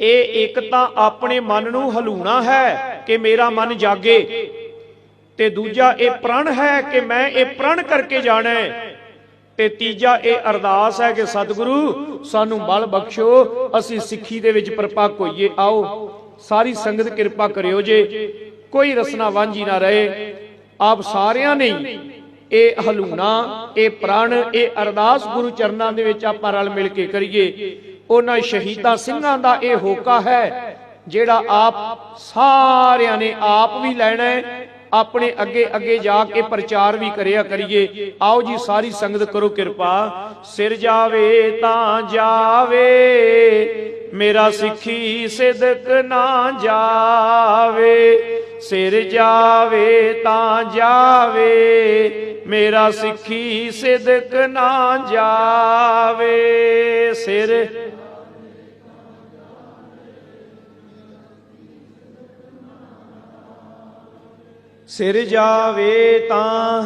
ਇਹ ਇੱਕ ਤਾਂ ਆਪਣੇ ਮਨ ਨੂੰ ਹਲੂਣਾ ਹੈ ਕਿ ਮੇਰਾ ਮਨ ਜਾਗੇ ਤੇ ਦੂਜਾ ਇਹ ਪ੍ਰਣ ਹੈ ਕਿ ਮੈਂ ਇਹ ਪ੍ਰਣ ਕਰਕੇ ਜਾਣਾ ਹੈ। ਤੇ ਤੀਜਾ ਇਹ ਅਰਦਾਸ ਹੈ ਕਿ ਸਤਿਗੁਰੂ, ਸਾਨੂੰ ਬਲ ਬਖਸ਼ੋ, ਅਸੀਂ ਸਿੱਖੀ ਦੇ ਵਿੱਚ ਪਰਪੱਕ ਹੋਈਏ, ਆਓ, ਸਾਰੀ ਸੰਗਤ ਕਿਰਪਾ ਕਰਿਓ ਜੇ, ਕੋਈ ਰਸਨਾ ਵਾਂਝੀ ਨਾ ਰਹੇ, ਆਪ ਸਾਰਿਆਂ ਨੇ ਇਹ ਹਲੂਣਾ, ਇਹ ਪ੍ਰਣ, ਇਹ ਅਰਦਾਸ ਗੁਰੂ ਚਰਨਾਂ ਦੇ ਵਿੱਚ ਆਪਾਂ ਰਲ ਮਿਲ ਕੇ ਕਰੀਏ। ਉਹਨਾਂ ਸ਼ਹੀਦਾਂ ਸਿੰਘਾਂ ਦਾ ਇਹ ਹੋਕਾ ਹੈ, ਜਿਹੜਾ ਆਪ ਸਾਰਿਆਂ ਨੇ ਆਪ ਵੀ ਲੈਣਾ ਹੈ, ਆਪਣੇ ਅੱਗੇ ਅੱਗੇ ਜਾ ਕੇ ਪ੍ਰਚਾਰ ਵੀ ਕਰਿਆ ਕਰੀਏ। ਆਓ ਜੀ, ਸਾਰੀ ਸੰਗਤ ਕਰੋ ਕਿਰਪਾ। ਸਿਰ ਜਾਵੇ ਤਾਂ ਜਾਵੇ, ਮੇਰਾ ਸਿੱਖੀ ਸਿਦਕ ਨਾ ਜਾਵੇ। ਸਿਰ ਜਾਵੇ ਤਾਂ ਜਾਵੇ, ਮੇਰਾ ਸਿੱਖੀ ਸਿਦਕ ਨਾ ਜਾਵੇ। ਸਿਰ। ਸਿਰ ਜਾਵੇ ਤਾਂ